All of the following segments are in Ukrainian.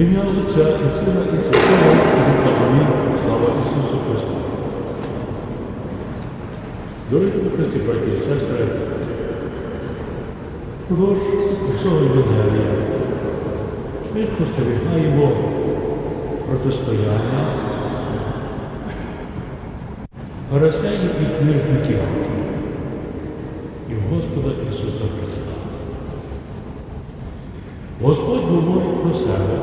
В ім'я Отця і Сина і Святого Духа Амінь. Слава Ісусу Христу. Дорогі Христі, браті і сестри, впродовж усього Євангелія ми спостерігаємо протистояння фарисеїв і книжників і Господа Господь говорить про себе.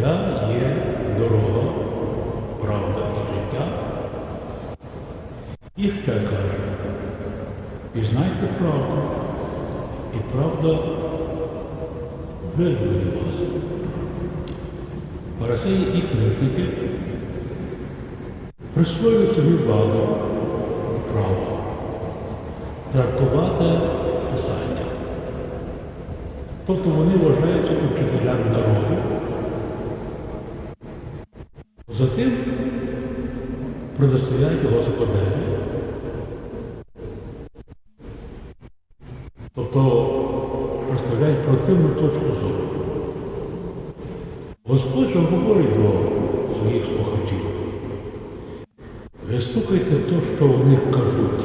Я є дорога, правда і життя. І ще каже, пізнайте правду, і правда визволить вас. Фарисеї і книжники присвоюють собі владу і право трактувати Писання. Тобто вони вважаються учителями народу. Затим протистоять Господеві. Тобто представляють противну точку зору. Господь говорить до своїх слухачів. Ви слухайте те, що вони кажуть,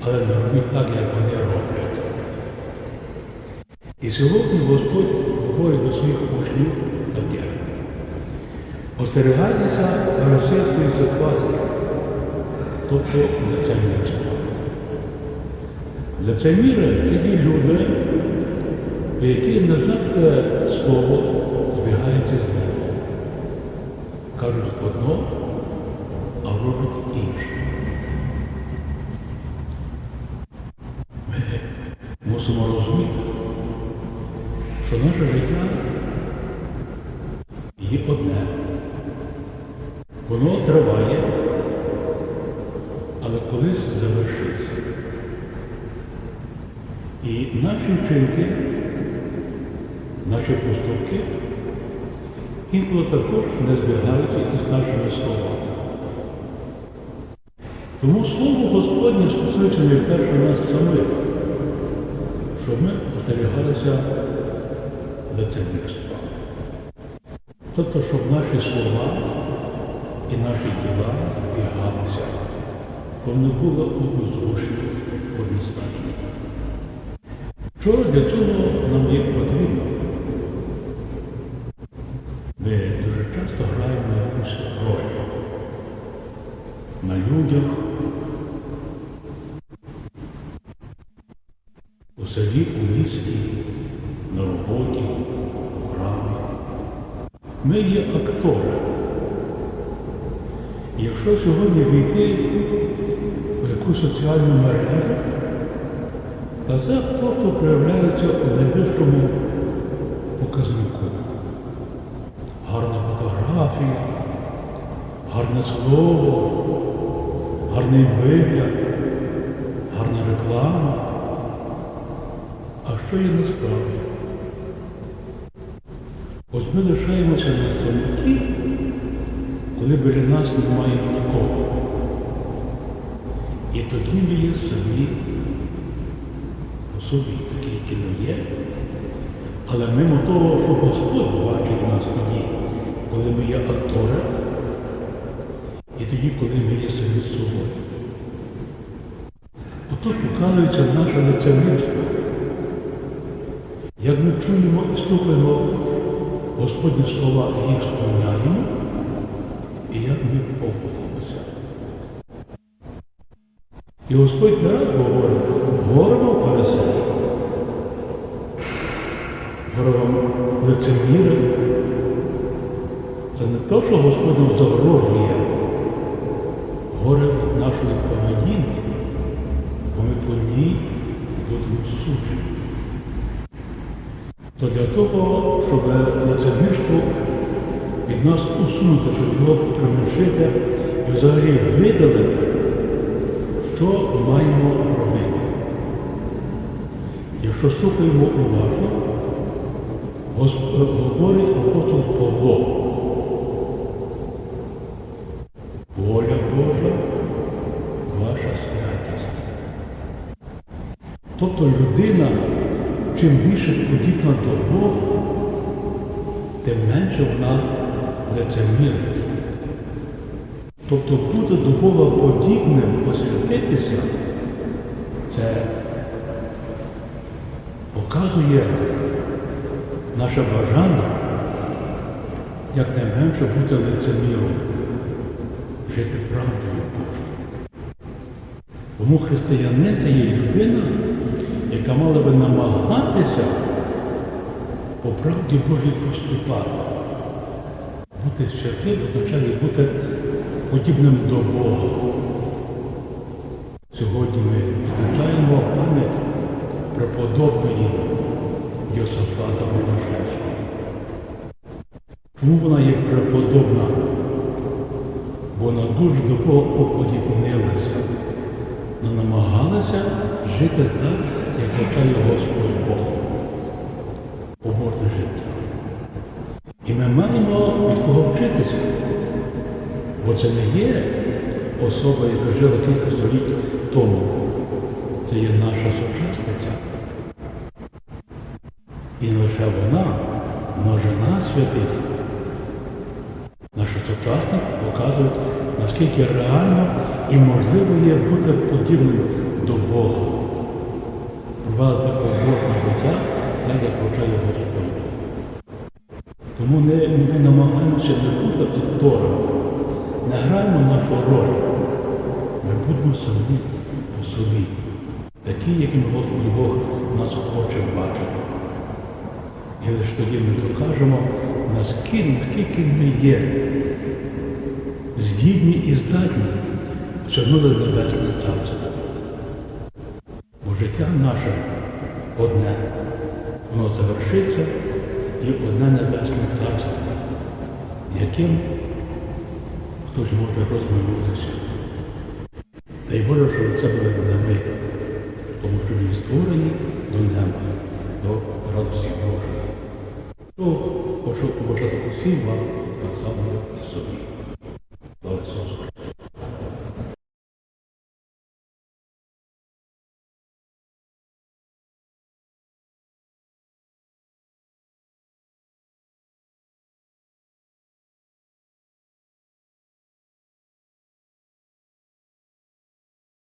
але не робіть так, як вони. І сьогодні Господь говорить до своїх учнів таке. Остерігайтеся фарисейської закваски, тобто лицемірства. Лицеміри це ті люди, які не завжди слово збігається з ним. Кажуть одно, а роблять інше. Ми мусимо розуміти, що наше життя є одне. Воно триває, але колись завершиться. І наші вчинки, наші поступки інколи також не збігаються із нашими словами. Тому слово Господнє стосується найперше нас самих, щоб ми остерігалися лицемірства. Тобто, щоб наші слова і наші діла збігалися, щоб не було однозручні, однозначні. Що для цього нам є потрібно? Ми дуже часто граємо якусь роль на людях, у селі, у місті, на роботі, в храмі. Ми є якщо сьогодні війти в якусь соціальну мережу, то це просто проявляється у найвищому показнику. Гарна фотографія, гарне слово, гарний вигляд, гарна реклама. А що є насправді? Ось ми лишаємося на самоті, коли біля нас немає нікого. І тоді ми є самі по собі такі, які ми є. Але мимо того, що Господь бачить нас тоді, коли ми є актори, і тоді, коли ми є самі з собою. Отут показується наше лицемірство. Як ми чуємо і слухаємо Господні слова їх сповняємо, і як ми поводимося. І Господь не раз говорить, горе вам фарисеї, горе вам лицеміри. Це не те, що Господь загрожує, горе нашої поведінки, бо ми по ній будемо суджені. То для того, щоб лицемірство від нас усунути, щоб його примушити і взагалі видалити, що маємо робити. Якщо слухаємо уважно, говорить апостол Павло. Воля Божа, ваша святість. Тобто людина чим більше подібна до Бога, тим менше вона лицемірить. Тобто бути до Бога подібним, освятитися, це показує наше бажання як найменше бути лицеміром, жити правдою Божою. Тому християнин це є людина, яка мала би намагатися по правді Божій поступати. Бути святим означає бути подібним до Бога. Сьогодні ми відзначаємо пам'ять преподобної Йосафата Бонашевського. Чому вона є преподобна? Бо вона дуже до Бога оподібнилася. Вона намагалася жити так, бажає Господь Бог. Побожне життя. І ми маємо від кого вчитися. Бо це не є особа, яка жила кілька століть тому. Це є наша сучасниця. І не лише вона, але жена святих. Наші сучасники показують, наскільки реально і можливо є бути подібним до Бога. Провадити побожне життя, так як вчає Господь. Тому не, ми намагаємося не бути актором, не граємо нашу роль. Ми будемо самі по собі, такі, яким Господь Бог нас хоче бачити. І лише тоді ми докажемо, наскільки, ми є здібні і здатні вшанути Небесне Царство. Життя наше одне, воно завершиться і одне Небесне Царство, яким хтось може розминутися. Та й Боже, що це буде не ми, тому що він створені до неба, до радості Божої. То хочу побажати усім вам